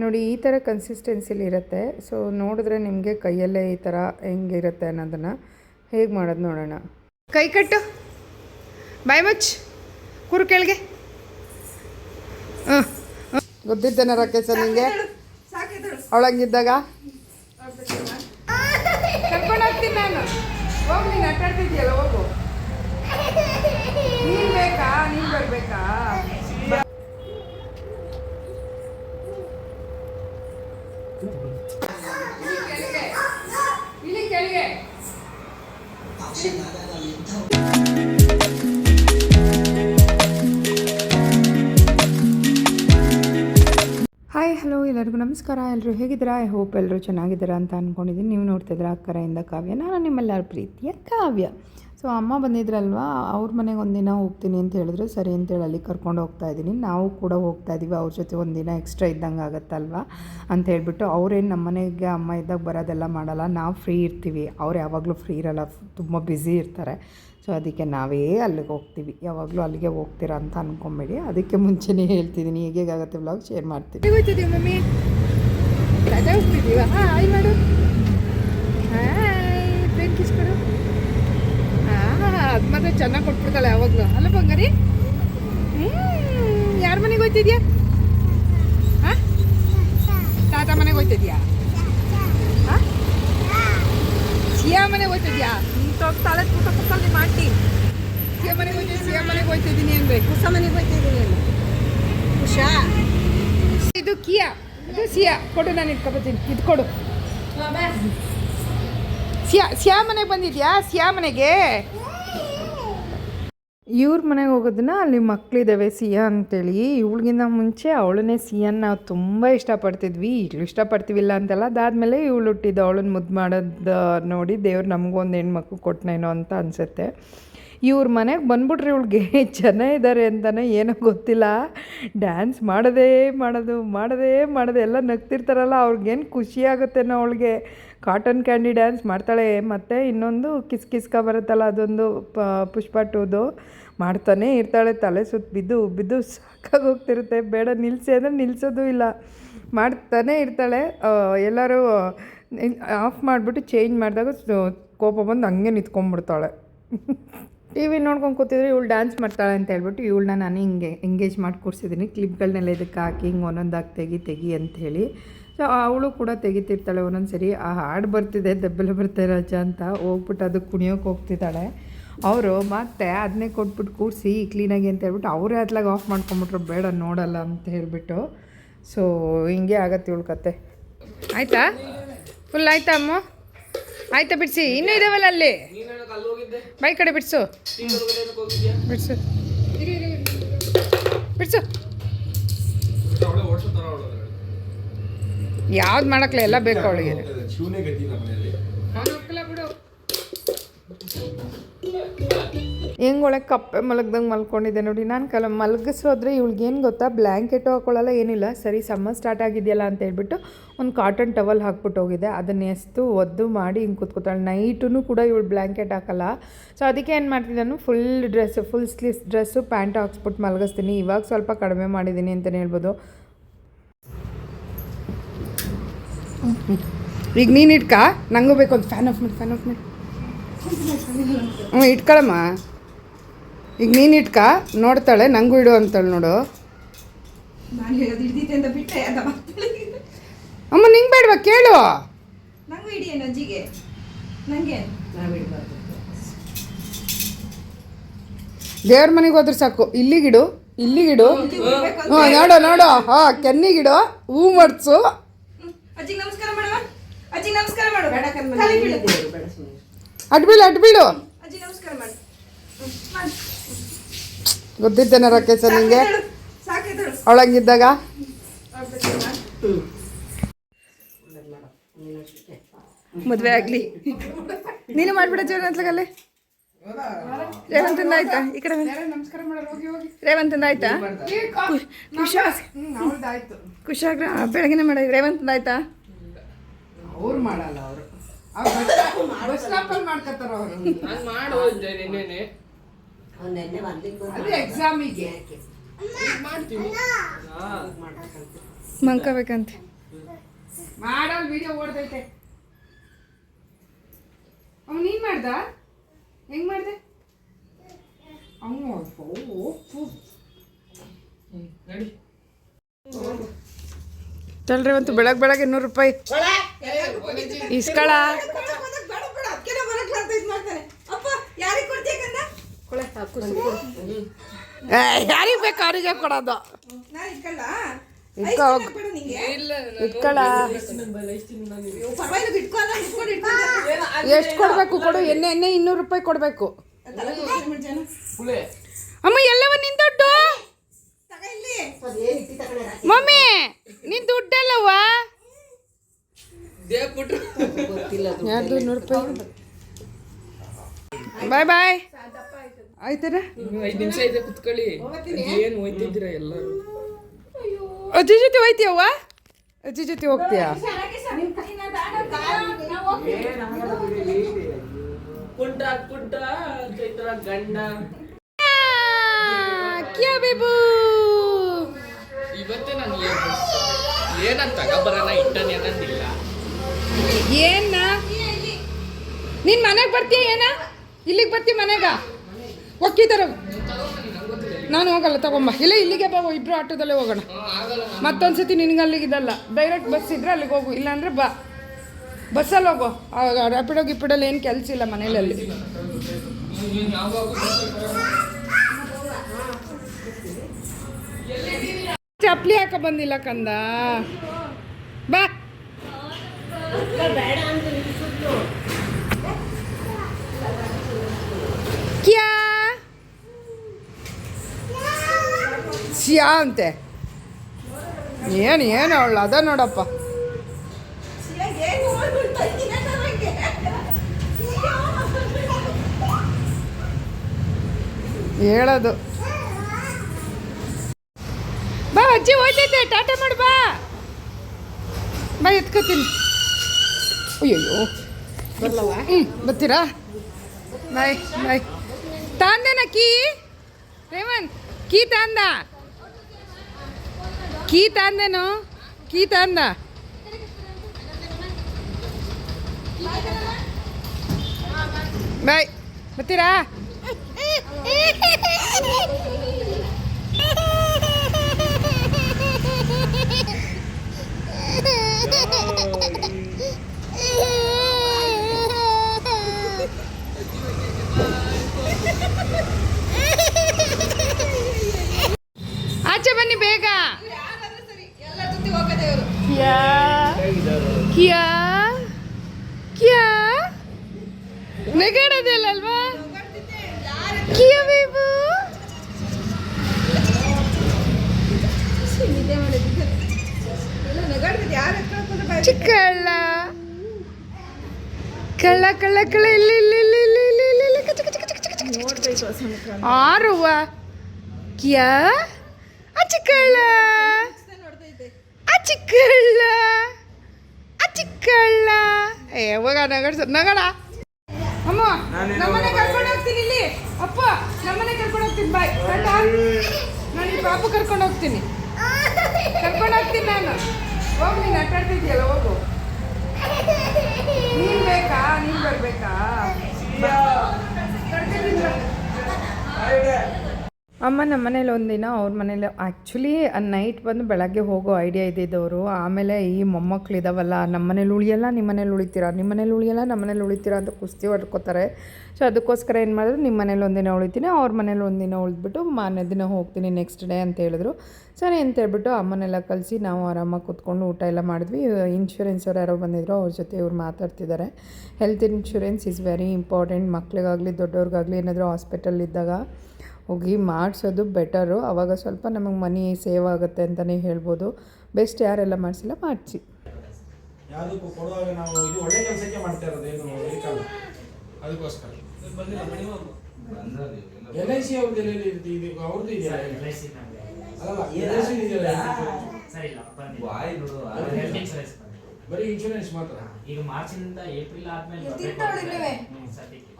ನೋಡಿ ಈ ಥರ ಕನ್ಸಿಸ್ಟೆನ್ಸಿಲಿ ಇರುತ್ತೆ. ಸೊ ನೋಡಿದ್ರೆ ನಿಮಗೆ ಕೈಯಲ್ಲೇ ಈ ಥರ ಹೆಂಗಿರುತ್ತೆ ಅನ್ನೋದನ್ನು ಹೇಗೆ ಮಾಡೋದು ನೋಡೋಣ. ಕೈ ಕಟ್ಟು. ಬಾಯ್ ಮಚ್. ಕುರು ಕೆಳಗೆ. ಹಾಂ ಗೊತ್ತಿದ್ದೇನೆ ರಾಕೇಶ ನಿಮಗೆ ಅವಳಂಗಿದ್ದಾಗ? ಕರ್ಕೊಂಡು ಹೋಗ್ತೀನಿ ನಾನು. ಹೋಗಿ ನೀನು ಆಟ ಆಡ್ತಿದ್ಯಲ್ಲ ಹೋಗು. ಹಾಯ್ ಹಲೋ ಎಲ್ಲರಿಗೂ ನಮಸ್ಕಾರ. ಎಲ್ಲರೂ ಹೇಗಿದ್ದೀರಾ? ಐ ಹೋಪ್ ಎಲ್ಲರೂ ಚೆನ್ನಾಗಿದ್ದೀರಾ ಅಂತ ಅಂದ್ಕೊಂಡಿದ್ದೀನಿ ನೀವು ನೋಡ್ತಿದ್ದೀರಾ ಅಕ್ಕರೆಯಿಂದ ಕಾವ್ಯ. ನಾನು ನಿಮ್ಮೆಲ್ಲರ ಪ್ರೀತಿಯ ಕಾವ್ಯ. ಸೊ ಅಮ್ಮ ಬಂದಿದ್ರಲ್ವಾ? ಅವ್ರ ಮನೆಗೆ ಒಂದಿನ ಹೋಗ್ತೀನಿ ಅಂತ ಹೇಳಿದ್ರು. ಸರಿ ಅಂತೇಳಿ ಅಲ್ಲಿ ಕರ್ಕೊಂಡು ಹೋಗ್ತಾ ಇದ್ದೀನಿ ನಾವು ಕೂಡ ಹೋಗ್ತಾ ಇದ್ದೀವಿ ಅವ್ರ ಜೊತೆ ಒಂದಿನ ಎಕ್ಸ್ಟ್ರಾ ಇದ್ದಂಗೆ ಆಗುತ್ತಲ್ವ? ಅಂತ ಹೇಳ್ಬಿಟ್ಟು ಅವ್ರೇನು ನಮ್ಮ ಮನೆಗೆ ಅಮ್ಮ ಇದ್ದಾಗ ಬರೋದೆಲ್ಲ ಮಾಡಲ್ಲ. ನಾವು ಫ್ರೀ ಇರ್ತೀವಿ. ಅವ್ರು ಯಾವಾಗಲೂ ಫ್ರೀ ಇರಲ್ಲ. ತುಂಬ ಬ್ಯುಸಿ ಇರ್ತಾರೆ. ಸೊ ಅದಕ್ಕೆ ನಾವೇ ಅಲ್ಲಿಗೆ ಹೋಗ್ತೀವಿ. ಯಾವಾಗಲೂ ಅಲ್ಲಿಗೆ ಹೋಗ್ತೀರಾ ಅಂತ ಅನ್ಕೊಂಬೇಡಿ. ಅದಕ್ಕೆ ಮುಂಚೆನೇ ಹೇಳ್ತಿದ್ದೀನಿ ಹೇಗಾಗುತ್ತೆ ಬ್ಲಾಗ್ ಶೇರ್ ಹೋಗ್ತಿದ್ದೀವಿ ಮಮ್ಮಿ? ರಜೆ ಹಾಂ ಮಾಡು. ಹಾಯ್ ಪ್ಲೇನ್ ಕಿಸ್ ಕೊಡು ಹಾಂ ಅದು ಮಾತ್ರ ಚೆನ್ನಾಗಿ ಕೊಟ್ಬಿಡ್ತಾಳೆ ಯಾವಾಗಲೂ. ಅಲ್ಲ ಬಂಗಾರಿ? ಯಾರ ಮನೆಗೆ ಹೋಯ್ತಿದ್ಯಾ? ಹಾಂ? ತಾತ ಮನೆಗೆ ಹೋಯ್ತಿದ್ಯಾ? ಹಾಂ? ಸಿಯಾ ಮನೆಗೆ ಹೋಗ್ತಿದ್ಯಾ ತಾಳೆ ಕೂತ ಕೂತಲ್ಲಿ ಮಾಡಿ ಸಿಯಾ ಮನೆಗೆ ಹೋಗ್ತೀನಿ ಸಿಯಾ ಮನೆಗೆ ಹೋಯ್ತಿದ್ದೀನಿ ಅನ್ಬೇಕು ಹೊಸ ಮನೆಗೆ ಹೋಗ್ತಿದ್ದೀನಿ ಉಷಾ? ಇದು ಕಿಯಾ. ಇದು ಸಿಯಾ. ಕೊಡು ನಾನು ಇಟ್ಕೊಬತ್ತೀನಿ ಇದು ಕೊಡು. ಸಿಯಾ ಸಿಯಾ ಮನೆಗೆ ಬಂದಿದ್ಯಾ? ಸಿಯಾ ಮನೆಗೆ? ಇವ್ರ ಮನೆಗೆ ಹೋಗೋದನ್ನ ಅಲ್ಲಿ ಮಕ್ಕಳಿದ್ದಾವೆ ಸಿಯಾ ಅಂತೇಳಿ. ಇವಳಿಗಿಂತ ಮುಂಚೆ ಅವಳನ್ನೇ ಸಿಯನ್ ನಾವು ತುಂಬ ಇಷ್ಟಪಡ್ತಿದ್ವಿ. ಈಗಲೂ ಇಷ್ಟಪಡ್ತೀವಿಲ್ಲ ಅಂತಲ್ಲ ಅದಾದಮೇಲೆ ಇವಳು ಹುಟ್ಟಿದ್ದು ಅವಳನ್ನ ಮುದ್ದು ಮಾಡೋದು ನೋಡಿ ದೇವ್ರು ನಮಗೊಂದು ಹೆಣ್ಮಕ್ಳು ಕೊಟ್ಟನೇನೋ ಅಂತ ಅನಿಸುತ್ತೆ. ಇವ್ರ ಮನೆಗೆ ಬಂದ್ಬಿಟ್ರಿ ಇವಳಿಗೆ ಜನ ಇದ್ದಾರೆ ಅಂತಲೇ ಏನೋ ಗೊತ್ತಿಲ್ಲ. ಡ್ಯಾನ್ಸ್ ಮಾಡೋದೇ ಮಾಡೋದು ಮಾಡೋದೇ ಮಾಡೋದು, ಎಲ್ಲ ನಗ್ತಿರ್ತಾರಲ್ಲ, ಅವ್ರಿಗೇನು ಖುಷಿ ಆಗುತ್ತೇನೋ ಅವಳಿಗೆ. ಕಾಟನ್ ಕ್ಯಾಂಡಿ ಡ್ಯಾನ್ಸ್ ಮಾಡ್ತಾಳೆ, ಮತ್ತು ಇನ್ನೊಂದು ಕಿಸ್ ಕಿಸ್ಕ ಬರುತ್ತಲ್ಲ, ಅದೊಂದು ಪ, ಪುಷ್ಪ ಟೂದು. ಮಾಡ್ತಾನೆ ಇರ್ತಾಳೆ, ತಲೆ ಸುತ್ತ ಬಿದ್ದು ಬಿದ್ದು ಸಾಕಾಗಿ ಹೋಗ್ತಿರುತ್ತೆ. ಬೇಡ ನಿಲ್ಲಿಸಿ ಅಂದರೆ ನಿಲ್ಲಿಸೋದು ಇಲ್ಲ. ಮಾಡ್ತಾನೆ ಇರ್ತಾಳೆ. ಎಲ್ಲರೂ ಆಫ್ ಮಾಡಿಬಿಟ್ಟು ಚೇಂಜ್ ಮಾಡಿದಾಗ ಕೋಪ ಬಂದು ಹಂಗೆ ನಿಂತ್ಕೊಂಡ್ಬಿಡ್ತಾಳೆ. ಟಿ ವಿ ನೋಡ್ಕೊಂಡು ಕೂತಿದ್ರೆ ಇವಳು ಡ್ಯಾನ್ಸ್ ಮಾಡ್ತಾಳೆ ಅಂತ ಹೇಳ್ಬಿಟ್ಟು ಇವಳನ್ನ ನಾನು ಹಿಂಗೆ ಎಂಗೇಜ್ ಮಾಡಿ ಕೂರಿಸಿದ್ದೀನಿ ಕ್ಲಿಪ್ಗಳನ್ನೆಲ್ಲ ಇದಕ್ಕೆ ಹಾಕಿ ಹಿಂಗೆ ಒಂದೊಂದಾಗಿ ತೆಗಿ ತೆಗಿ ಅಂತ ಹೇಳಿ. ಸೊ ಅವಳು ಕೂಡ ತೆಗಿತಿರ್ತಾಳೆ ಒಂದೊಂದು ಸರಿ. ಆ ಹಾಡು ಬರ್ತಿದೆ, ದೆಬ್ಬಲು ಬರ್ತಾ ರಜಾ ಅಂತ. ಹೋಗ್ಬಿಟ್ಟು ಅದು ಕುಣಿಯೋಕೆ ಹೋಗ್ತಿದ್ದಾಳೆ. ಅವರು ಮತ್ತೆ ಅದನ್ನೇ ಕೊಟ್ಬಿಟ್ಟು ಕೂರಿಸಿ ಕ್ಲೀನಾಗಿ ಅಂತ ಹೇಳ್ಬಿಟ್ಟು ಅವರೇ ಅದ್ಲಾಗ ಆಫ್ ಮಾಡ್ಕೊಂಬಿಟ್ರು. ಬೇಡ, ನೋಡಲ್ಲ ಅಂತ ಹೇಳಿಬಿಟ್ಟು. ಸೊ ಹಿಂಗೆ ಆಗತ್ತೆ ಇವಳು ಕತೆ. ಆಯಿತಾ? ಫುಲ್ ಆಯ್ತಾ ಅಮ್ಮ? ಆಯ್ತಾ ಬಿಡಿಸಿ, ಇನ್ನೂ ಇದಾವಲ್ಲ ಅಲ್ಲಿ? ಬೈ ಕಡೆ ಬಿಡಿಸು. ಬಿಡಿಸು. ಬಿಡಿಸು. ಯಾವ್ದು ಮಾಡಕ್ಲೆ? ಎಲ್ಲ ಬೇಕು ಅವಳಿಗೆ. ಹೆಂಗೆ ಒಳಗೆ ಕಪ್ಪೆ ಮಲಗ್ದಂಗೆ ಮಲ್ಕೊಂಡಿದ್ದೆ ನೋಡಿ. ನಾನು ಕಲ ಮಲಗಿಸೋದ್ರೆ ಏನು ಗೊತ್ತಾ? ಬ್ಲ್ಯಾಂಕೆಟು ಹಾಕೊಳ್ಳಲ್ಲ, ಏನಿಲ್ಲ. ಸರಿ ಸಮ್ಮರ್ ಸ್ಟಾರ್ಟ್ ಆಗಿದೆಯಲ್ಲ ಅಂತ ಹೇಳ್ಬಿಟ್ಟು ಒಂದು ಕಾಟನ್ ಟವಲ್ ಹಾಕ್ಬಿಟ್ಟು ಹೋಗಿದೆ ಅದನ್ನ ಎಸ್ತು, ಒದ್ದು ಮಾಡಿ ಹಿಂಗೆ ಕೂತ್ಕೊತಾಳೆ. ನೈಟೂ ಕೂಡ ಇವಳು ಬ್ಲ್ಯಾಂಕೆಟ್ ಹಾಕಲ್ಲ. ಸೊ ಅದಕ್ಕೆ ಏನು ಮಾಡ್ತೀನಿ full dress full sleeves dress pant ಹಾಕ್ಸ್ಬಿಟ್ಟು ಮಲಗಿಸ್ತೀನಿ. ಇವಾಗ ಸ್ವಲ್ಪ ಕಡಿಮೆ ಮಾಡಿದ್ದೀನಿ ಅಂತಲೇ ಹೇಳ್ಬೋದು. ಈಗ ನೀನು ಇಟ್ಕ? ನಂಗೂ ಬೇಕು. ಒಂದು ಫ್ಯಾನ್ ಆಫ್ ಮಾಡಿ ಫ್ಯಾನ್ ಆಫ್ ಮಾಡಿ. ಹ್ಞೂ ಇಟ್ಕೊಳಮ್ಮ. ಈಗ ನೀನು ಇಟ್ಕ ನೋಡ್ತಾಳೆ ನಂಗೂ ಇಡು ಅಂತಾಳೆ ನೋಡು. ನಾನು ಹೇಳೋದು ಅಂತ ಬಿಟ್ಟೆ ಅದ ಮಕ್ಕಳಿಗೆ ಅಮ್ಮ ನಿಂಗೆ ಬೇಡವಾ ಕೇಳು. ದೇವ್ರ ಮನೆಗೆ ಹೋದ್ರೆ ಸಾಕು. ಇಲ್ಲಿಗಿಡು ಇಲ್ಲಿಗಿಡು ಹ್ಞೂ ನೋಡು ನೋಡು. ಹಾ ಕೆನ್ನಿಗಿಡು ಹೂ ಮಡ್ಸು. ಅಡ್ಬಿಡು ನಮಸ್ಕಾರ ಗೊತ್ತಿದ್ದೇನೆ ರಾಕೇಶ ನಿಂಗೆ. ಅವಳಂಗಿದ್ದಾಗ? ಮದುವೆ ಆಗಲಿ. ನೀನು ಮಾಡ್ಬಿಡ ಜೀವನ ಅತ್ಲಗಲ್ಲಿ ರೇವಂತಂದ ಆಯ್ತಾ ಈ ಕಡೆ ನಮಸ್ಕಾರ ರೇವಂತಂದ ಆಯ್ತಾ? ಖುಷಿ ಖುಷಿಯಾಗ್ರ ಬೆಳಗಿನ ಮಾಡ ರೇವಂತಂದ ಆಯ್ತಾ? ಅವ್ರು ಮಾಡಲ್ಲ ಅವರು. ಬಸ್ ಅದು ಎಕ್ಸಾಮಿಗೆ ಮಂಕಬೇಕಂತೆ. ಮಾಡಲ್ ವಿಡಿಯೋ ಓಡ್ದೈತೆ. ಅವ್ ನೀನ್ ಮಾಡ್ದ? ಹೆಂಗ್ ಮಾಡ್ದೆ? ಅವ್ನು ತಲ್ರಿ ಒಂದು ಬೆಳಗ್ಗೆ ಬೆಳಗ್ಗೆ ಇನ್ನೂರು ರೂಪಾಯಿ. ಇಸ್ಕಳ ಬೇಡ ಬೇಡ ಅದಕ್ಕೆ ಬರಕ್ಕೆ ಅಂತ ಇದು ಮಾಡ್ತಾನೆ ಅಪ್ಪ ಯಾರಿಗೆ ಕೊಡ್ತೀಯ ಕಂದ ಯಾರಿಗೆ ಬೇಕು ಅವರಿಗೆ ಕೊಡೋದು. ಇಟ್ಕೊ. ಇಟ್ಕಳ. ಎಷ್ಟು ಕೊಡಬೇಕು ಕೊಡು ಎಣ್ಣೆ ಎಣ್ಣೆ ಇನ್ನೂರು ರೂಪಾಯಿ ಕೊಡಬೇಕು. ಅಮ್ಮ ಎಲ್ಲವ ನಿನ್ ದುಡ್ಡು? ತಗ ಇಲ್ಲಿ. ಮಮ್ಮಿ ನಿನ್ ದುಡ್ಡಲ್ಲವ? ಯಾರ್ದು ನೂರು ರೂಪಾಯಿ. ಬಾಯ್ ಬಾಯ್. ಆಯ್ತಾರ ಐದು ನಿಮಿಷ ಇದೆ ಕುತ್ಕೊಳ್ಳಿ. ಏನು ಹೋಯ್ತಿದ್ದೀರಾ ಎಲ್ಲರೂ? ಅಜ್ಜಿ ಜೊತೆ ಹೋಯ್ತೀಯವ್ವ? ಅಜ್ಜಿ ಜೊತೆ ಹೋಗ್ತೀಯಾ? ಗಂಡ. ಕ್ಯಾ ಬೇಬು? ಇವತ್ತೇ ನಾನು ಏನಂತ ತಗೊಬರೋಣ ಇಟ್ಟನೆ ಅನ್ನೋದಿಲ್ಲ ಏನ? ನೀನ್ ಮನೆಗೆ ಬರ್ತೀಯ ಏನ? ಇಲ್ಲಿಗೆ ಬರ್ತೀಯ ಮನೆಗ? ಒಕ್ಕಿದಾರ ನಾನು ಹೋಗಲ್ಲ, ತಗೊಂಬ. ಇಲ್ಲ ಇಲ್ಲಿಗೆ ಬಾ, ಇಬ್ರು ಆಟೋದಲ್ಲೇ ಹೋಗೋಣ. ಮತ್ತೊಂದ್ಸತಿ ನಿನಗೆ ಅಲ್ಲಿಗೆ ಇದಲ್ಲ. ಡೈರೆಕ್ಟ್ ಬಸ್ ಇದ್ರೆ ಅಲ್ಲಿಗೆ ಹೋಗು. ಇಲ್ಲಾಂದರೆ ಬಾ. ಬಸ್ಸಲ್ಲಿ ಹೋಗು. ರ್ಯಾಪಿಡೋ ಗಿಪಿಡಲ್ಲಿ ಏನು ಕೆಲಸ ಇಲ್ಲ ಮನೇಲಲ್ಲಿ ಚಪ್ಲಿ ಹಾಕ ಬಂದಿಲ್ಲ ಕಂದ. ಬಾ ಕ್ಯಾ ಸ್ಯಾ ಅಂತೆ. ಏನು ಏನು ಅವಳು ಅದ ನೋಡಪ್ಪ? ಹೇಳೋದು. ಬಾ ಅಜ್ಜಿ ಹೋಯ್ತೈತೆ ಟಾಟಾ ಮಾಡು ಬಾ. ಬಾ ಎತ್ಕೋತೀನಿ. ಅಯ್ಯೋ ಹ್ಞೂ ಬರ್ತೀರಾ? Bye bye. ತಾಂದೇನ key? Raven key ತಾಂದ? ಕೀ ತಾಂದೇನು ಕೀ ತಂದ ಬಾಯ್. ಬರ್ತೀರಾ? ಆಚೆ ಬನ್ನಿ ಬೇಗ ಯಾರಾದ್ರೂ ಸರಿ ಎಲ್ಲರ ಜೊತೆ ಕ್ಯಾ ಕ್ಯಾ ಕ್ಯಾ ನೆಗಾಡೋದಿಲ್ಲಲ್ವಾ? ಕ್ಯಾ ಬೇಬು ಚಿಕ್ಕಳ್ಳ. ಕಳ್ಳ ಕಳ್ಳ ಕಳ್ಳ, ಇಲ್ಲಿ ಇಲ್ಲಿ ಇಲ್ಲಿ ಇಲ್ಲಿ ಇಲ್ಲಿ ಇಲ್ಲಿ ಇಲ್ಲಿ ಆರುವ. ಕ್ಯಾ ಆ ಚಿಕ್ಕಳ್ಳ. ಚಿಕ್ಕಳ್ಳ ಆ ಚಿಕ್ಕಳ್ಳ ಏ ಹೋಗ ನಗಡ ನಗಡ ಅಮ್ಮ ನಮ್ಮನೆ ಕರ್ಕೊಂಡು ಹೋಗ್ತೀನಿ ಇಲ್ಲಿ. ಅಪ್ಪ ನಮ್ಮನೆ ಕರ್ಕೊಂಡು ಹೋಗ್ತೀನಿ ಬಾಯ್. ಕಳ್ಳ ನಾನು ಈ ಪಾಪು ಕರ್ಕೊಂಡು ಹೋಗ್ತೀನಿ. ಕರ್ಕೊಂಡು ಹೋಗ್ತೀನಿ ನಾನು. ಹೋಗಿ ನೀನು ಅಟ್ಟಾಡ್ತಿದ್ಯಲ್ಲ ಹೋಗು. ನೀನ್ ಬೇಕಾ? ನೀನ್ ಬರ್ಬೇಕಾ? ಅಮ್ಮ ನಮ್ಮ ಮನೇಲಿ ಒಂದಿನ ಅವ್ರ ಮನೇಲಿ ಆ್ಯಕ್ಚುಲಿ ನೈಟ್ ಬಂದು ಬೆಳಗ್ಗೆ ಹೋಗೋ ಐಡಿಯಾ ಇದ್ದಿದ್ದವರು. ಆಮೇಲೆ ಈ ಮೊಮ್ಮಕ್ಳು ಇದಾವಲ್ಲ, ನಮ್ಮ ಮನೇಲಿ ಉಳಿಯಲ್ಲ, ನಿಮ್ಮ ಮನೇಲಿ ಉಳಿತೀರಾ? ನಿಮ್ಮ ಮನೇಲಿ ಉಳಿಯಲ್ಲ, ನಮ್ಮ ಮನೇಲಿ ಉಳಿತೀರಾ ಅಂತ ಕುಸ್ತಿ ಹೊಡ್ಕೋತಾರೆ. ಸೊ ಅದಕ್ಕೋಸ್ಕರ ಏನು ಮಾಡಿದ್ರು, ನಿಮ್ಮ ಮನೇಲಿ ಒಂದಿನ ಉಳಿತೀನಿ, ಅವ್ರ ಮನೇಲಿ ಒಂದಿನ ಉಳಿದ್ಬಿಟ್ಟು ಮಾರನೇ ದಿನ ಹೋಗ್ತೀನಿ ನೆಕ್ಸ್ಟ್ ಡೇ ಅಂತ ಹೇಳಿದ್ರು. ಸರಿ ಅಂತ ಹೇಳ್ಬಿಟ್ಟು ಅಮ್ಮನೆಲ್ಲ ಕಲಿಸಿ ನಾವು ಆರಾಮಾಗಿ ಕೂತ್ಕೊಂಡು ಊಟ ಎಲ್ಲ ಮಾಡಿದ್ವಿ. ಇನ್ಶೂರೆನ್ಸ್ ಅವ್ರು ಯಾರೋ ಬಂದಿದ್ರು, ಅವ್ರ ಜೊತೆ ಇವ್ರು ಮಾತಾಡ್ತಿದ್ದಾರೆ. Health insurance is very important ಮಕ್ಕಳಿಗಾಗಲಿ ದೊಡ್ಡವ್ರಿಗಾಗಲಿ, ಏನಾದರೂ ಹಾಸ್ಪಿಟಲ್ ಇದ್ದಾಗ ಹೋಗಿ ಮಾಡಿಸೋದು ಬೆಟರು ಆವಾಗ ಸ್ವಲ್ಪ ನಮಗೆ ಮನಿ ಸೇವ್ ಆಗುತ್ತೆ ಅಂತಲೇ ಹೇಳ್ಬೋದು. ಬೆಸ್ಟ್ ಯಾರೆಲ್ಲ ಮಾಡಿಸಿಲ್ಲ ಮಾಡಿಸಿ. ಯಾವುದಕ್ಕೂ ಕೊಡುವಾಗ ನಾವು ಇದು ಒಳ್ಳೆ ಕೆಲಸಕ್ಕೆ ಮಾಡ್ತಾ ಇರೋದು ಏನು ಇದಕ್ಕಲ್ಲ ಅದಕ್ಕೋಸ್ಕರ. ಎಲ್ ಐ ಸಿ ಅವ್ರದ್ದು ಎಲ್ಲೆಲ್ಲಿ ಇರುತ್ತೆ ಇದು ಅವ್ರದ್ದು ಇದೆಯಾ? ಅಲ್ಲ ಎಲ್ ಐ ಸಿ ಇದೆಯಲ್ಲ? ಬರೀ ಇನ್ಶೂರೆನ್ಸ್ ಮಾತ್ರ. ಈಗ ಮಾರ್ಚಿಂದ ಏಪ್ರಿಲ್ ಆದ್ಮೇಲೆ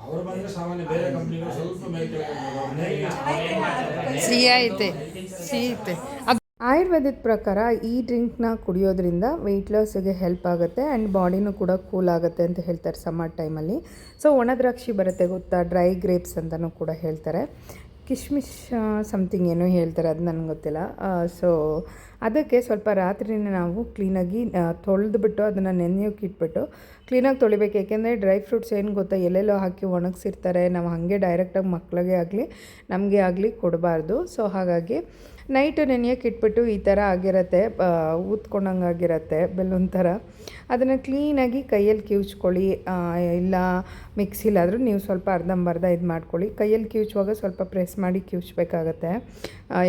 ಅವರು ಬಂದ್ರೆ ಸಾಮಾನ್ಯ ಬೇರೆ ಕಂಪ್ನಿಗಳು ಸ್ವಲ್ಪ ಮೇಲೆ ಆಯುರ್ವೇದದ ಪ್ರಕಾರ ಈ ಡ್ರಿಂಕ್ನ ಕುಡಿಯೋದ್ರಿಂದ ವೆಯ್ಟ್ ಲಾಸಿಗೆ ಹೆಲ್ಪ್ ಆಗುತ್ತೆ ಆ್ಯಂಡ್ ಬಾಡಿನೂ ಕೂಡ ಕೂಲ್ ಆಗುತ್ತೆ ಅಂತ ಹೇಳ್ತಾರೆ ಸಮ್ಮರ್ ಟೈಮಲ್ಲಿ ಸೊ ಒಣ ದ್ರಾಕ್ಷಿ ಬರುತ್ತೆ ಗೊತ್ತಾ? ಡ್ರೈ ಗ್ರೇಪ್ಸ್ ಅಂತಲೂ ಕೂಡ ಹೇಳ್ತಾರೆ. ಕಿಶ್ಮಿಶ್ ಸಮಥಿಂಗ್ ಏನೋ ಹೇಳ್ತಾರೆ, ಅದು ನನಗೆ ಗೊತ್ತಿಲ್ಲ. ಸೊ ಅದಕ್ಕೆ ಸ್ವಲ್ಪ ರಾತ್ರಿನೇ ನಾವು ಕ್ಲೀನಾಗಿ ತೊಳೆದ್ಬಿಟ್ಟು ಅದನ್ನು ನೆನೆಯೋಕೆ ಇಟ್ಬಿಟ್ಟು ಕ್ಲೀನಾಗಿ ತೊಳಿಬೇಕು. ಏಕೆಂದರೆ ಡ್ರೈ ಫ್ರೂಟ್ಸ್ ಏನು ಗೊತ್ತಾ, ಎಲ್ಲೆಲ್ಲೋ ಹಾಕಿ ಒಣಗಿಸಿರ್ತಾರೆ. ನಾವು ಹಾಗೆ ಡೈರೆಕ್ಟಾಗಿ ಮಕ್ಕಳಿಗೆ ಆಗಲಿ, ನಮಗೆ ಆಗಲಿ ಕೊಡಬಾರ್ದು. ಸೊ ಹಾಗಾಗಿ ನೈಟು ನೆನೆಯೋಕೆ ಇಟ್ಬಿಟ್ಟು ಈ ಥರ ಆಗಿರುತ್ತೆ ಊದ್ಕೊಂಡಂಗೆ ಆಗಿರುತ್ತೆ ಥರ. ಅದನ್ನು ಕ್ಲೀನಾಗಿ ಕೈಯಲ್ಲಿ ಕಿವುಚ್ಕೊಳ್ಳಿ ಇಲ್ಲ ಮಿಕ್ಸಿಲಾದರೂ ನೀವು ಸ್ವಲ್ಪ ಅರ್ಧಂಬರ್ಧ ಇದು ಮಾಡ್ಕೊಳ್ಳಿ. ಕೈಯಲ್ಲಿ ಕಿವುಚುವಾಗ ಸ್ವಲ್ಪ ಪ್ರೆಸ್ ಮಾಡಿ ಕಿವುಚಬೇಕಾಗತ್ತೆ.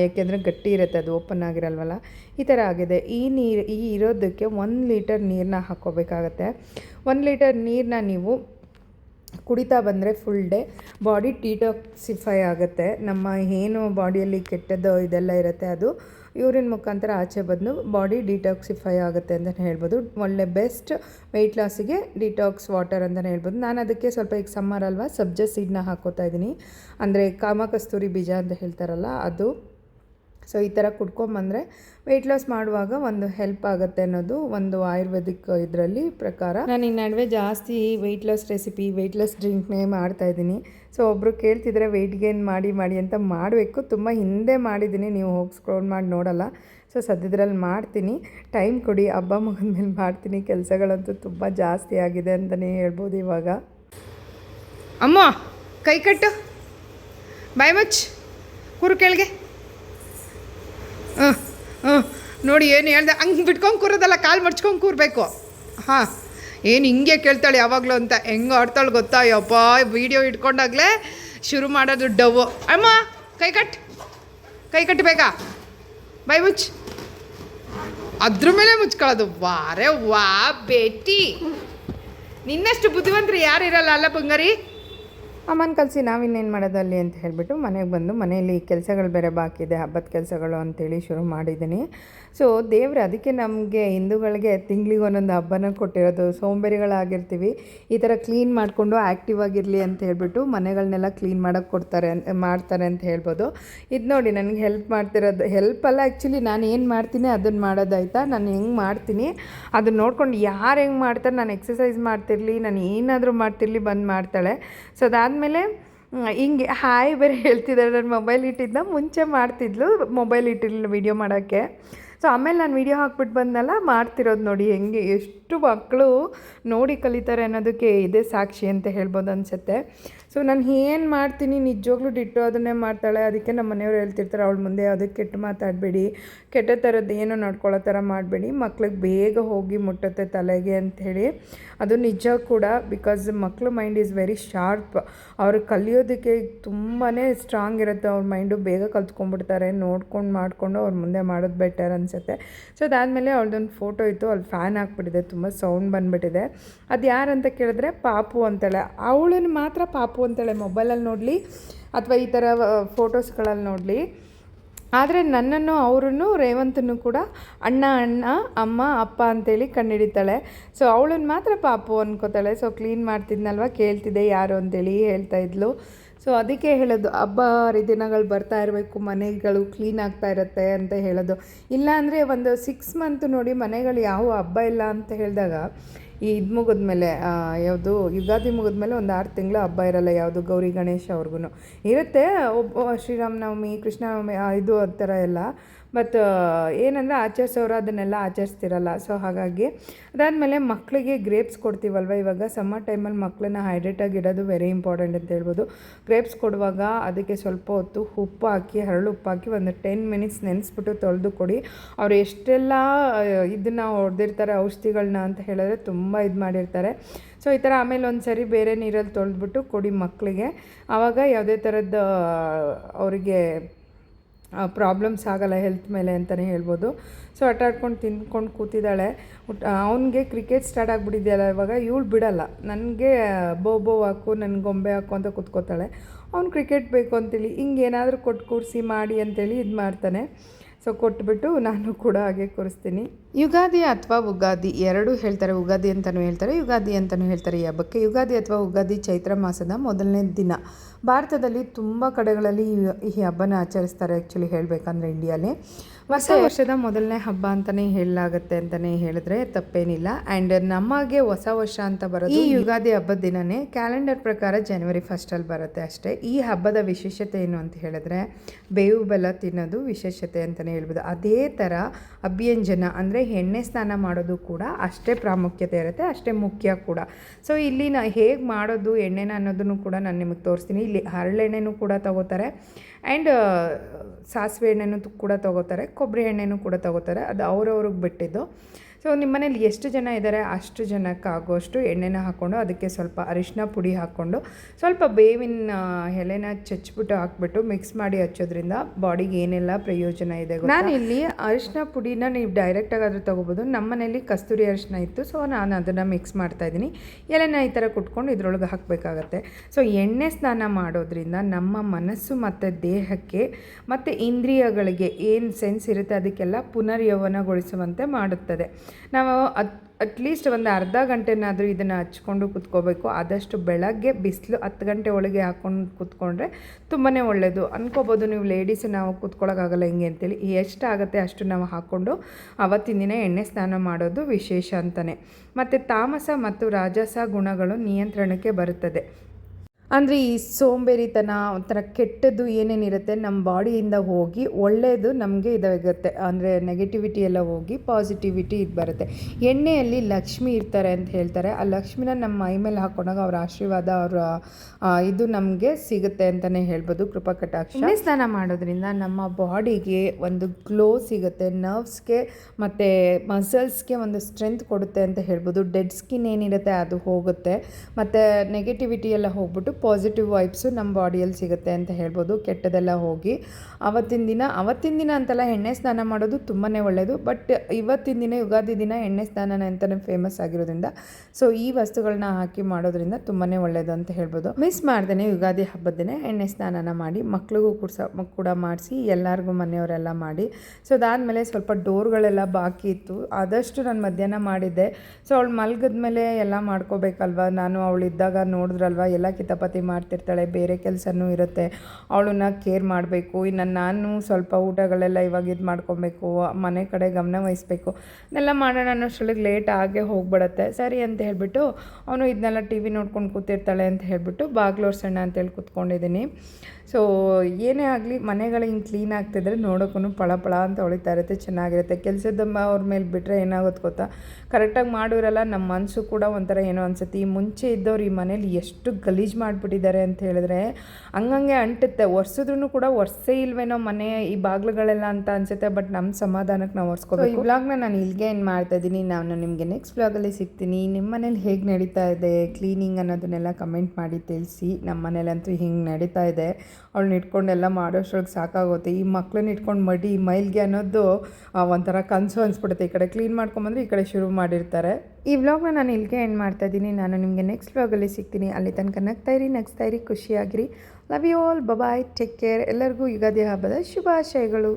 ಯಾಕೆಂದರೆ ಗಟ್ಟಿ ಇರುತ್ತೆ, ಅದು ಓಪನ್ ಆಗಿರಲ್ವಲ್ಲ. ಈ ಥರ ಆಗಿದೆ. ಈ ನೀರು, ಈ ಇರೋದಕ್ಕೆ ಒಂದು ಲೀಟರ್ ನೀರನ್ನ ಹಾಕ್ಕೋಬೇಕಾಗತ್ತೆ. ಒಂದು ಲೀಟರ್ ನೀರನ್ನ ನೀವು ಕುಡಿತಾ ಬಂದರೆ ಫುಲ್ ಡೇ ಬಾಡಿ ಡಿಟಾಕ್ಸಿಫೈ ಆಗುತ್ತೆ. ನಮ್ಮ ಏನು ಬಾಡಿಯಲ್ಲಿ ಕೆಟ್ಟದ್ದು ಇದೆಲ್ಲ ಇರುತ್ತೆ, ಅದು ಯೂರಿನ್ ಮುಖಾಂತರ ಆಚೆ ಬಂದು ಬಾಡಿ ಡಿಟಾಕ್ಸಿಫೈ ಆಗುತ್ತೆ ಅಂತಲೇ ಹೇಳ್ಬೋದು. ಒಳ್ಳೆ ಬೆಸ್ಟ್ ವೆಯ್ಟ್ ಲಾಸಿಗೆ ಡಿಟಾಕ್ಸ್ ವಾಟರ್ ಅಂತಲೇ ಹೇಳ್ಬೋದು. ನಾನು ಅದಕ್ಕೆ ಸ್ವಲ್ಪ ಈಗ ಸಮ್ಮರ್ ಅಲ್ವಾ, ಸಬ್ಜಾ ಸೀಡ್ನ ಹಾಕೋತಾ ಇದ್ದೀನಿ. ಅಂದರೆ ಕಾಮಕಸ್ತೂರಿ ಬೀಜ ಅಂತ ಹೇಳ್ತಾರಲ್ಲ, ಅದು ಸೊ, ಈ ಥರ ಕುಡ್ಕೊಂಬಂದರೆ ವೆಯ್ಟ್ ಲಾಸ್ ಮಾಡುವಾಗ ಒಂದು ಹೆಲ್ಪ್ ಆಗುತ್ತೆ ಅನ್ನೋದು ಒಂದು ಆಯುರ್ವೇದಿಕ್ ಇದರಲ್ಲಿ ಪ್ರಕಾರ. ನಾನು ಈ ನಡುವೆ ಜಾಸ್ತಿ weight loss recipe weight loss ಡ್ರಿಂಕ್ನೇ ಮಾಡ್ತಾಯಿದ್ದೀನಿ ಸೊ ಒಬ್ಬರು ಕೇಳ್ತಿದ್ರೆ ವೆಯ್ಟ್ ಗೇನ್ ಮಾಡಿ ಮಾಡಿ ಅಂತ ಮಾಡಬೇಕು. ತುಂಬ ಹಿಂದೆ ಮಾಡಿದ್ದೀನಿ, ನೀವು ಹೋಗಿ ಸ್ಕ್ರೋಲ್ ಮಾಡಿ ನೋಡಲ್ಲ. ಸೊ, ಸದ್ಯದ್ರಲ್ಲಿ ಮಾಡ್ತೀನಿ. ಟೈಮ್ ಕೊಡಿ, ಹಬ್ಬ ಮುಗಿದ್ಮೇಲೆ ಮಾಡ್ತೀನಿ. ಕೆಲಸಗಳಂತೂ ತುಂಬ ಜಾಸ್ತಿ ಆಗಿದೆ ಅಂತಲೇ ಹೇಳ್ಬೋದು ಇವಾಗ. ಅಮ್ಮ, ಕೈ ಕಟ್ಟು. ಬಾಯ್ ಮಚ್ ಕುರು ಕೆಳಗೆ. ಹಾಂ ನೋಡಿ, ಏನು ಹೇಳ್ದೆ? ಹಂಗೆ ಬಿಟ್ಕೊಂಡು ಕೂರೋದಲ್ಲ, ಕಾಲು ಮಡ್ಚ್ಕೊಂಡು ಕೂರಬೇಕು. ಹಾಂ. ಏನು ಹಿಂಗೆ ಕೇಳ್ತಾಳೆ ಯಾವಾಗಲೂ ಅಂತ. ಹೆಂಗೆ ಆಡ್ತಾಳೆ ಗೊತ್ತಾ? ಯಪ್ಪ, ವೀಡಿಯೋ ಇಟ್ಕೊಂಡಾಗಲೇ ಶುರು ಮಾಡೋದು ಡವ್. ಅಮ್ಮ, ಕೈ ಕಟ್. ಕೈ ಕಟ್ಟಬೇಕಾ ಬೈ ಮುಚ್ ಅದ್ರ ಮೇಲೆ ಮುಚ್ಕೊಳ್ಳೋದು. ವಾರೆ ವಾ ಬೇಟಿ. ನಿನ್ನಷ್ಟು ಬುದ್ಧಿವಂತರು ಯಾರು ಇರಲ್ಲ ಅಲ್ಲ, ಬಂಗಾರಿ? ಅಮ್ಮನ ಕಲಿಸಿ ನಾವಿನ್ನೇನು ಮಾಡೋದು ಅಲ್ಲಿ ಅಂತ ಹೇಳಿಬಿಟ್ಟು ಮನೆಗೆ ಬಂದು ಮನೆಯಲ್ಲಿ ಕೆಲಸಗಳು ಬೇರೆ ಬಾಕಿ ಇದೆ, ಹಬ್ಬದ ಕೆಲಸಗಳು ಅಂತೇಳಿ ಶುರು ಮಾಡಿದ್ದೀನಿ. ಸೊ ದೇವ್ರು, ಅದಕ್ಕೆ ನಮಗೆ ಹಿಂದೂಗಳಿಗೆ ತಿಂಗಳಿಗೆ ಒಂದೊಂದು ಹಬ್ಬನ ಕೊಟ್ಟಿರೋದು, ಸೋಂಬೇರಿಗಳಾಗಿರ್ತೀವಿ, ಈ ಥರ ಕ್ಲೀನ್ ಮಾಡಿಕೊಂಡು ಆ್ಯಕ್ಟಿವ್ ಆಗಿರಲಿ ಅಂತ ಹೇಳಿಬಿಟ್ಟು ಮನೆಗಳನ್ನೆಲ್ಲ ಕ್ಲೀನ್ ಮಾಡೋಕ್ಕೆ ಕೊಡ್ತಾರೆ ಮಾಡ್ತಾರೆ ಅಂತ ಹೇಳ್ಬೋದು. ಇದು ನೋಡಿ, ನನಗೆ ಹೆಲ್ಪ್ ಮಾಡ್ತಿರೋದು, ಹೆಲ್ಪ್ ಅಲ್ಲ ಆ್ಯಕ್ಚುಲಿ ನಾನು ಏನು ಮಾಡ್ತೀನಿ ಅದನ್ನು ಮಾಡೋದಾಯ್ತಾ? ನಾನು ಹೆಂಗೆ ಮಾಡ್ತೀನಿ? ಅದನ್ನ ನೋಡ್ಕೊಂಡು ಯಾರು ಹೆಂಗೆ ಮಾಡ್ತಾರೆ, ನಾನು ಎಕ್ಸಸೈಸ್ ಮಾಡ್ತಿರಲಿ, ನಾನು ಏನಾದರೂ ಮಾಡ್ತಿರಲಿ ಬಂದು ಮಾಡ್ತಾಳೆ. ಸೊ ಅದಾದಮೇಲೆ ಹಿಂಗೆ ಹಾಯ್ ಬೇರೆ ಹೇಳ್ತಿದ್ದಾರೆ. ನಾನು ಮೊಬೈಲ್ ಇಟ್ಟಿದ್ದ ಮುಂಚೆ ಮಾಡ್ತಿದ್ಲು ಮೊಬೈಲ್ ಇಟ್ಟಿರಲಿಲ್ಲ ವೀಡಿಯೋ ಮಾಡೋಕ್ಕೆ. ಸೊ ಆಮೇಲೆ ನಾನು ವೀಡಿಯೋ ಹಾಕ್ಬಿಟ್ಟು ಬಂದಲ್ಲ ಮಾಡ್ತಿರೋದು ನೋಡಿ ಹೆಂಗೆ, ಎಷ್ಟು ಮಕ್ಕಳು ನೋಡಿ ಕಲಿತಾರೆ ಅನ್ನೋದಕ್ಕೆ ಇದೇ ಸಾಕ್ಷಿ ಅಂತ ಹೇಳ್ಬೋದು ಅನಿಸುತ್ತೆ. ಸೊ ನಾನು ಏನು ಮಾಡ್ತೀನಿ, ನಿಜವಾಗ್ಲೂ ಡಿಟ್ಟು ಅದನ್ನೇ ಮಾಡ್ತಾಳೆ, ಅದಕ್ಕೆ ನಮ್ಮ ಮನೆಯವ್ರು ಹೇಳ್ತಿರ್ತಾರೆ, ಅವಳ ಮುಂದೆ ಅದಕ್ಕೆ ಕೆಟ್ಟ ಮಾತಾಡಬೇಡಿ, ಕೆಟ್ಟ ಥರದ್ದು ಏನೋ ನಡ್ಕೊಳ್ಳೋ ಥರ ಮಾಡಬೇಡಿ, ಮಕ್ಳಿಗೆ ಬೇಗ ಹೋಗಿ ಮುಟ್ಟುತ್ತೆ ತಲೆಗೆ ಅಂಥೇಳಿ ಅದು ನಿಜ ಕೂಡ ಬಿಕಾಸ್ ಮಕ್ಳ ಮೈಂಡ್ ಈಸ್ ವೆರಿ ಶಾರ್ಪ್ ಅವ್ರು ಕಲಿಯೋದಕ್ಕೆ ತುಂಬಾ ಸ್ಟ್ರಾಂಗ್ ಇರುತ್ತೆ, ಅವ್ರ ಮೈಂಡು ಬೇಗ ಕಲ್ತ್ಕೊಂಡ್ಬಿಡ್ತಾರೆ, ನೋಡ್ಕೊಂಡು ಮಾಡಿಕೊಂಡು ಅವ್ರ ಮುಂದೆ ಮಾಡೋದು ಬೆಟರ್ ಅನಿಸುತ್ತೆ. ಸೊ ಅದಾದಮೇಲೆ ಅವಳದೊಂದು ಫೋಟೋ ಇತ್ತು. ಅಲ್ಲಿ ಫ್ಯಾನ್ ಹಾಕ್ಬಿಟ್ಟಿದೆ. ತುಂಬ ಸೌಂಡ್ ಬಂದುಬಿಟ್ಟಿದೆ. ಅದು ಯಾರಂತ ಕೇಳಿದ್ರೆ ಪಾಪು ಅಂತಾಳೆ. ಅವಳನ್ನು ಮಾತ್ರ ಪಾಪು ಅಂತಾಳೆ ಮೊಬೈಲಲ್ಲಿ ನೋಡಲಿ ಅಥವಾ ಈ ಥರ ಫೋಟೋಸ್ಗಳಲ್ಲಿ ನೋಡಲಿ. ಆದರೆ ನನ್ನನ್ನು, ಅವರನ್ನು, ರೇವಂತನ್ನು ಕೂಡ ಅಣ್ಣ ಅಣ್ಣ, ಅಮ್ಮ, ಅಪ್ಪ ಅಂತೇಳಿ ಕಣ್ಣಿಡಿತಾಳೆ. ಸೊ ಅವಳನ್ನು ಮಾತ್ರ ಪಾಪು ಅನ್ಕೋತಾಳೆ. So clean ಮಾಡ್ತಿದ್ನಲ್ವ? ಕೇಳ್ತಿದ್ದೆ ಯಾರು ಅಂತೇಳಿ ಹೇಳ್ತಾ ಇದ್ಲು. ಸೊ ಅದಕ್ಕೆ ಹೇಳೋದು, ಹಬ್ಬ ಹರಿದಿನಗಳು ಬರ್ತಾ ಇರಬೇಕು, ಮನೆಗಳು ಕ್ಲೀನ್ ಆಗ್ತಾ ಇರುತ್ತೆ ಅಂತ ಹೇಳೋದು. ಇಲ್ಲಾಂದರೆ ಒಂದು ಸಿಕ್ಸ್ ಮಂತ್ ನೋಡಿ ಮನೆಗಳು ಯಾವ ಹಬ್ಬ ಇಲ್ಲ ಅಂತ ಹೇಳಿದಾಗ, ಈ ಇದು ಮುಗಿದ್ಮೇಲೆ ಯಾವುದು ಯುಗಾದಿ ಮುಗಿದ್ಮೇಲೆ ಒಂದು ಆರು ತಿಂಗಳು ಹಬ್ಬ ಇರಲ್ಲ ಯಾವುದು ಗೌರಿ ಗಣೇಶ ಅವ್ರಿಗೂ ಇರುತ್ತೆ, ಒಬ್ಬ ಶ್ರೀರಾಮನವಮಿ, ಕೃಷ್ಣನವಮಿ ಇದು ಆ ಥರ ಎಲ್ಲ. ಬಟ್ ಏನಂದರೆ ಆಚರಿಸೋರು ಅದನ್ನೆಲ್ಲ ಆಚರಿಸ್ತಿರಲ್ಲ. ಸೊ ಹಾಗಾಗಿ ಅದಾದಮೇಲೆ ಮಕ್ಕಳಿಗೆ ಗ್ರೇಪ್ಸ್ ಕೊಡ್ತೀವಲ್ವ? ಇವಾಗ ಸಮ್ಮರ್ ಟೈಮಲ್ಲಿ ಮಕ್ಕಳನ್ನ ಹೈಡ್ರೇಟಾಗಿ ಇಡೋದು ವೆರಿ ಇಂಪಾರ್ಟೆಂಟ್ ಅಂತ ಹೇಳ್ಬೋದು. ಗ್ರೇಪ್ಸ್ ಕೊಡುವಾಗ ಅದಕ್ಕೆ ಸ್ವಲ್ಪ ಹೊತ್ತು ಉಪ್ಪು ಹಾಕಿ, ಹರಳು ಉಪ್ಪು ಹಾಕಿ ಒಂದು ಟೆನ್ ಮಿನಿಟ್ಸ್ ನೆನೆಸ್ಬಿಟ್ಟು ತೊಳೆದು ಕೊಡಿ. ಅವ್ರು ಎಷ್ಟೆಲ್ಲ ಇದನ್ನು ಹೊಡೆದಿರ್ತಾರೆ ಔಷಧಿಗಳನ್ನ ಅಂತ ಹೇಳಿದ್ರೆ ತುಂಬ ಇದು ಮಾಡಿರ್ತಾರೆ. ಸೊ ಈ ಥರ ಆಮೇಲೆ ಒಂದು ಸರಿ ಬೇರೆ ನೀರಲ್ಲಿ ತೊಳೆದ್ಬಿಟ್ಟು ಕೊಡಿ ಮಕ್ಕಳಿಗೆ ಆವಾಗ ಯಾವುದೇ ಥರದ್ದು ಅವರಿಗೆ ಪ್ರಾಬ್ಲಮ್ಸ್ ಆಗಲ್ಲ ಹೆಲ್ತ್ ಮೇಲೆ ಅಂತಲೇ ಹೇಳ್ಬೋದು. ಸೊ ಆಟ ಆಡ್ಕೊಂಡು ತಿನ್ಕೊಂಡು ಕೂತಿದ್ದಾಳೆ. ಅವನಿಗೆ ಕ್ರಿಕೆಟ್ ಸ್ಟಾರ್ಟ್ ಆಗಿಬಿಟ್ಟಿದೆಯಲ್ಲ ಇವಾಗ, ಇವಳು ಬಿಡಲ್ಲ. ನನಗೆ ಬೋ ಬೋ ಹಾಕು ನನ್ನ ಗೊಂಬೆ ಹಾಕು ಅಂತ ಕೂತ್ಕೋತಾಳೆ. ಅವ್ನು ಕ್ರಿಕೆಟ್ ಬೇಕು ಅಂತೇಳಿ, ಹಿಂಗೆ ಏನಾದರೂ ಕೊಟ್ಟು ಕೂರಿಸಿ ಮಾಡಿ ಅಂತೇಳಿ ಇದು ಮಾಡ್ತಾನೆ. ಸೊ ಕೊಟ್ಬಿಟ್ಟು ನಾನು ಕೂಡ ಹಾಗೆ ಕೂರಿಸ್ತೀನಿ. ಯುಗಾದಿ ಅಥವಾ ಉಗಾದಿ, ಎರಡೂ ಹೇಳ್ತಾರೆ. ಉಗಾದಿ ಅಂತಲೂ ಹೇಳ್ತಾರೆ, ಯುಗಾದಿ ಅಂತಲೂ ಹೇಳ್ತಾರೆ. ಈ ಹಬ್ಬಕ್ಕೆ ಯುಗಾದಿ ಅಥವಾ ಉಗಾದಿ ಚೈತ್ರ ಮಾಸದ ಮೊದಲನೇ ದಿನ. ಭಾರತದಲ್ಲಿ ತುಂಬ ಕಡೆಗಳಲ್ಲಿ ಈ- ಹಬ್ಬನ ಆಚರಿಸ್ತಾರೆ ಆ್ಯಕ್ಚುಲಿ ಹೇಳಬೇಕಂದ್ರೆ ಇಂಡಿಯಾಲಿ ಹೊಸ ವರ್ಷದ ಮೊದಲನೇ ಹಬ್ಬ ಅಂತಲೇ ಹೇಳಲಾಗತ್ತೆ ಅಂತಲೇ ಹೇಳಿದ್ರೆ ತಪ್ಪೇನಿಲ್ಲ. ಆ್ಯಂಡ್ ನಮಗೆ ಹೊಸ ವರ್ಷ ಅಂತ ಬರೋದು ಈ ಯುಗಾದಿ ಹಬ್ಬದ ದಿನನೇ. ಕ್ಯಾಲೆಂಡರ್ ಪ್ರಕಾರ ಜನವರಿ ಫಸ್ಟಲ್ಲಿ ಬರುತ್ತೆ ಅಷ್ಟೇ. ಈ ಹಬ್ಬದ ವಿಶೇಷತೆ ಏನು ಅಂತ ಹೇಳಿದ್ರೆ ಬೇವು ಬೆಲ್ಲ ತಿನ್ನೋದು ವಿಶೇಷತೆ ಅಂತಲೇ ಹೇಳ್ಬೋದು. ಅದೇ ಥರ ಅಭ್ಯಂಜನ ಅಂದರೆ ಎಣ್ಣೆ ಸ್ನಾನ ಮಾಡೋದು ಕೂಡ ಅಷ್ಟೇ ಪ್ರಾಮುಖ್ಯತೆ ಇರುತ್ತೆ ಅಷ್ಟೇ ಮುಖ್ಯ ಕೂಡ. ಸೊ ಇಲ್ಲಿ ನಾ ಹೇಗೆ ಮಾಡೋದು ಎಣ್ಣೆನ ಅನ್ನೋದನ್ನು ಕೂಡ ನಾನು ನಿಮಗೆ ತೋರಿಸ್ತೀನಿ. ಇಲ್ಲಿ ಹರಳೆಣ್ಣೆನೂ ಕೂಡ ತಗೋತಾರೆ. ಆ್ಯಂಡ್ ಸಾಸಿವೆ ಎಣ್ಣೆನೂ ಕೂಡ ತಗೋತಾರೆ ಕೊಬ್ಬರಿ ಎಣ್ಣೆನೂ ಕೂಡ ತಗೋತಾರೆ ಅದು ಅವ್ರವ್ರಿಗೆ ಬಿಟ್ಟಿದ್ದು. ಸೊ ನಿಮ್ಮನೇಲಿ ಎಷ್ಟು ಜನ ಇದ್ದಾರೆ? ಅಷ್ಟು ಜನಕ್ಕೆ ಆಗೋಷ್ಟು ಎಣ್ಣೆನ ಹಾಕ್ಕೊಂಡು ಅದಕ್ಕೆ ಸ್ವಲ್ಪ ಅರಿಶಿನ ಪುಡಿ ಹಾಕ್ಕೊಂಡು ಸ್ವಲ್ಪ ಬೇವಿನ ಎಲೆನ ಚಚ್ಬಿಟ್ಟು ಹಾಕ್ಬಿಟ್ಟು ಮಿಕ್ಸ್ ಮಾಡಿ ಹಚ್ಚೋದ್ರಿಂದ ಬಾಡಿಗೆ ಏನೆಲ್ಲ ಪ್ರಯೋಜನ ಇದೆ ನಾನು ಇಲ್ಲಿ ಅರಿಶಿನ ಪುಡಿನ ನೀವು ಡೈರೆಕ್ಟಾಗಿ ಆದರೂ ತೊಗೋಬೋದು. ನಮ್ಮ ಮನೇಲಿ ಕಸ್ತೂರಿ ಅರಿಶಿನ ಇತ್ತು. ಸೊ ನಾನು ಅದನ್ನು ಮಿಕ್ಸ್ ಮಾಡ್ತಾ ಇದ್ದೀನಿ. ಎಲೆನ ಈ ಥರ ಕುಟ್ಕೊಂಡು ಇದ್ರೊಳಗೆ ಹಾಕಬೇಕಾಗತ್ತೆ. ಸೊ ಎಣ್ಣೆ ಸ್ನಾನ ಮಾಡೋದ್ರಿಂದ ನಮ್ಮ ಮನಸ್ಸು ಮತ್ತು ದೇಹಕ್ಕೆ ಮತ್ತು ಇಂದ್ರಿಯಗಳಿಗೆ ಏನು ಸೆನ್ಸ್ ಇರುತ್ತೆ ಅದಕ್ಕೆಲ್ಲ ಪುನರ್ಯೌವನಗೊಳಿಸುವಂತೆ ಮಾಡುತ್ತದೆ. ನಾವು ಅತ್ ಅಟ್ಲೀಸ್ಟ್ ಒಂದು ಅರ್ಧ ಗಂಟೆನಾದರೂ ಇದನ್ನು ಹಚ್ಕೊಂಡು ಕುತ್ಕೋಬೇಕು. ಆದಷ್ಟು ಬೆಳಗ್ಗೆ ಬಿಸಿಲು ಹತ್ತು ಗಂಟೆ ಒಳಗೆ ಹಾಕ್ಕೊಂಡು ಕುತ್ಕೊಂಡ್ರೆ ತುಂಬಾ ಒಳ್ಳೆಯದು ಅನ್ಕೋಬೋದು ನೀವು ಲೇಡೀಸ್ ನಾವು ಕೂತ್ಕೊಳ್ಳೋಕ್ಕಾಗಲ್ಲ ಹಿಂಗೆ ಅಂತೇಳಿ. ಎಷ್ಟಾಗುತ್ತೆ ಅಷ್ಟು ನಾವು ಹಾಕ್ಕೊಂಡು ಅವತ್ತಿನ ದಿನ ಎಣ್ಣೆ ಸ್ನಾನ ಮಾಡೋದು ವಿಶೇಷ ಅಂತಲೇ ಮತ್ತು ತಾಮಸ ಮತ್ತು ರಾಜಸ ಗುಣಗಳು ನಿಯಂತ್ರಣಕ್ಕೆ ಬರುತ್ತದೆ. ಅಂದರೆ ಈ ಸೋಂಬೇರಿತನ ಒಂಥರ ಕೆಟ್ಟದ್ದು ಏನೇನಿರುತ್ತೆ ನಮ್ಮ ಬಾಡಿಯಿಂದ ಹೋಗಿ ಒಳ್ಳೆಯದು ನಮಗೆ ಇದಾಗುತ್ತೆ. ಅಂದರೆ ನೆಗೆಟಿವಿಟಿ ಎಲ್ಲ ಹೋಗಿ ಪಾಸಿಟಿವಿಟಿ ಇದು ಬರುತ್ತೆ. ಎಣ್ಣೆಯಲ್ಲಿ ಲಕ್ಷ್ಮಿ ಇರ್ತಾರೆ ಅಂತ ಹೇಳ್ತಾರೆ. ಆ ಲಕ್ಷ್ಮಿನ ನಮ್ಮ ಮೈ ಮೇಲೆ ಹಾಕೊಂಡಾಗ ಅವ್ರ ಆಶೀರ್ವಾದ, ಅವರ ಇದು ನಮಗೆ ಸಿಗುತ್ತೆ ಅಂತಲೇ ಹೇಳ್ಬೋದು ಕೃಪಾ ಕಟಾಕ್ಷ ಎಣ್ಣೆ ಸ್ನಾನ ಮಾಡೋದ್ರಿಂದ ನಮ್ಮ ಬಾಡಿಗೆ ಒಂದು ಗ್ಲೋ ಸಿಗುತ್ತೆ ನರ್ವ್ಸ್ಗೆ ಮತ್ತು ಮಸಲ್ಸ್ಗೆ ಒಂದು ಸ್ಟ್ರೆಂತ್ ಕೊಡುತ್ತೆ ಅಂತ ಹೇಳ್ಬೋದು. ಡೆಡ್ ಸ್ಕಿನ್ ಏನಿರುತ್ತೆ ಅದು ಹೋಗುತ್ತೆ. ಮತ್ತು ನೆಗೆಟಿವಿಟಿ ಎಲ್ಲ ಹೋಗ್ಬಿಟ್ಟು ಪಾಸಿಟಿವ್ ವೈಬ್ಸು ನಮ್ಮ ಬಾಡಿಯಲ್ಲಿ ಸಿಗುತ್ತೆ ಅಂತ ಹೇಳ್ಬೋದು. ಕೆಟ್ಟದೆಲ್ಲ ಹೋಗಿ ಅವತ್ತಿನ ದಿನ ಅವತ್ತಿನ ದಿನ ಅಂತಲ್ಲ ಎಣ್ಣೆ ಸ್ನಾನ ಮಾಡೋದು ತುಂಬಾ ಒಳ್ಳೆಯದು ಬಟ್ ಇವತ್ತಿನ ದಿನ, ಯುಗಾದಿ ದಿನ ಎಣ್ಣೆ ಸ್ನಾನ ಅಂತಲೇ ಫೇಮಸ್ ಆಗಿರೋದ್ರಿಂದ ಸೊ ಈ ವಸ್ತುಗಳನ್ನ ಹಾಕಿ ಮಾಡೋದ್ರಿಂದ ತುಂಬಾ ಒಳ್ಳೆಯದು ಅಂತ ಹೇಳ್ಬೋದು. ಮಿಸ್ ಮಾಡ್ದೇ ಯುಗಾದಿ ಹಬ್ಬದ ದಿನ ಎಣ್ಣೆ ಸ್ನಾನನ ಮಾಡಿ, ಮಕ್ಳಿಗೂ ಕೂಡ ಕೂಡ ಮಾಡಿಸಿ, ಎಲ್ಲರಿಗೂ ಮನೆಯವರೆಲ್ಲ ಮಾಡಿ. ಸೊ ಅದಾದಮೇಲೆ ಸ್ವಲ್ಪ ಡೋರ್ಗಳೆಲ್ಲ ಬಾಕಿ ಇತ್ತು. ಆದಷ್ಟು ನಾನು ಮಧ್ಯಾಹ್ನ ಮಾಡಿದ್ದೆ. ಸೊ ಅವಳು ಮಲಗಿದ್ಮೇಲೆ ಮೇಲೆ ಎಲ್ಲ ಮಾಡ್ಕೋಬೇಕಲ್ವ? ನಾನು ಅವಳಿದ್ದಾಗ ನೋಡಿದ್ರಲ್ವ? ಎಲ್ಲ ಕಿತಾಪತಿ ಮಾಡ್ತಿರ್ತಾಳೆ, ಬೇರೆ ಕೆಲಸನೂ ಇರುತ್ತೆ. ಅವಳನ್ನ ಕೇರ್ ಮಾಡಬೇಕು. ಇನ್ನು ನಾನು ಸ್ವಲ್ಪ ಊಟಗಳೆಲ್ಲ ಇವಾಗ ಇದು ಮಾಡ್ಕೊಬೇಕು. ಮನೆ ಕಡೆ ಗಮನ ವಹಿಸ್ಬೇಕು. ಇದೆಲ್ಲ ಮಾಡೋಣ ಅನ್ನೋಷ್ಟೊಳಗೆ ಲೇಟ್ ಆಗೇ ಹೋಗ್ಬಿಡತ್ತೆ. ಸರಿ ಅಂತ ಹೇಳಿಬಿಟ್ಟು ಅವನು ಇದನ್ನೆಲ್ಲ ಟಿ ವಿ ನೋಡ್ಕೊಂಡು ಕೂತಿರ್ತಾಳೆ ಅಂತ ಹೇಳಿಬಿಟ್ಟು ಬಾಗ್ಲೋರ್ಸೋಣ ಒರ್ಸೋಣ ಅಂತೇಳಿ ಕೂತ್ಕೊಂಡಿದ್ದೀನಿ. ಸೊ ಏನೇ ಆಗಲಿ ಮನೆಗಳು ಹಿಂಗೆ ಕ್ಲೀನ್ ಆಗ್ತಿದ್ರೆ ನೋಡೋಕ್ಕೂ ಪಳ ಪಳ ಅಂತ ಹೊಳಿತಾ ಇರುತ್ತೆ, ಚೆನ್ನಾಗಿರುತ್ತೆ. ಕೆಲಸದಮ್ಮ ಅವ್ರ ಮೇಲೆ ಬಿಟ್ಟರೆ ಏನಾಗುತ್ತೆ ಗೊತ್ತಾ? ಕರೆಕ್ಟಾಗಿ ಮಾಡಿರಲ್ಲ ನಮ್ಮ ಮನಸ್ಸು ಕೂಡ ಒಂಥರ ಏನೋ ಅನ್ಸುತ್ತೆ. ಈ ಮುಂಚೆ ಇದ್ದವ್ರು ಈ ಮನೇಲಿ ಎಷ್ಟು ಗಲೀಜು ಮಾಡಿಬಿಟ್ಟಿದ್ದಾರೆ ಅಂತ ಹೇಳಿದ್ರೆ ಹಂಗಂಗೆ ಅಂಟುತ್ತೆ. ಒರೆಸಿದ್ರು ಕೂಡ ಒರೆಸೇ ಇಲ್ವೇನೋ ಮನೆ ಈ ಬಾಗಿಲುಗಳೆಲ್ಲ ಅಂತ ಅನ್ಸುತ್ತೆ, ಬಟ್ ನಮ್ಮ ಸಮಾಧಾನಕ್ಕೆ ನಾವು ಒರೆಸ್ಕೋಬೇಕು. ಈ ವ್ಲಾಗ್ನ ನಾನು ಇಲ್ಲಿಗೆ ಏನು ಮಾಡ್ತಾ ಇದ್ದೀನಿ. ನಾನು ನಿಮಗೆ ನೆಕ್ಸ್ಟ್ ವ್ಲಾಗಲ್ಲಿ ಸಿಗ್ತೀನಿ. ನಿಮ್ಮ ಮನೇಲಿ ಹೇಗೆ ನಡೀತಾ ಇದೆ? ಕ್ಲೀನಿಂಗ್ ಅನ್ನೋದನ್ನೆಲ್ಲ ಕಮೆಂಟ್ ಮಾಡಿ ತಿಳಿಸಿ. ನಮ್ಮ ಮನೇಲಂತೂ ಹಿಂಗೆ ನಡೀತಾ ಇದೆ. ಅವಳನ್ನ ಇಟ್ಕೊಂಡೆಲ್ಲ ಮಾಡೋಷ್ಟ್ರೊಳಗೆ ಸಾಕಾಗುತ್ತೆ ಈ ಮಕ್ಳನ್ನ ಇಟ್ಕೊಂಡು ಮಡಿ, ಮೈಲ್ಗೆ ಅನ್ನೋದು ಒಂಥರ ಕನಸು ಅನ್ಸ್ಬಿಡುತ್ತೆ. ಈ ಕಡೆ ಕ್ಲೀನ್ ಮಾಡ್ಕೊಂಬಂದ್ರೆ ಈ ಕಡೆ ಶುರು ಮಾಡಿರ್ತಾರೆ. ಈ ವ್ಲಾಗ್ನ ನಾನು ಇಲ್ಲಿಗೆ ಎಂಡ್ ಮಾಡ್ತಾ ಇದ್ದೀನಿ. ನಾನು ನಿಮಗೆ ನೆಕ್ಸ್ಟ್ ವ್ಲಾಗಲ್ಲಿ ಸಿಗ್ತೀನಿ. ಅಲ್ಲಿ ತನಕ ನಗ್ತಾ ಇರಿ ನಗ್ಸ್ತಾ ಇರಿ, ಖುಷಿಯಾಗಿರಿ. Love you all bye bye take care ಎಲ್ಲರಿಗೂ ಯುಗಾದಿ ಹಬ್ಬದ ಶುಭಾಶಯಗಳು.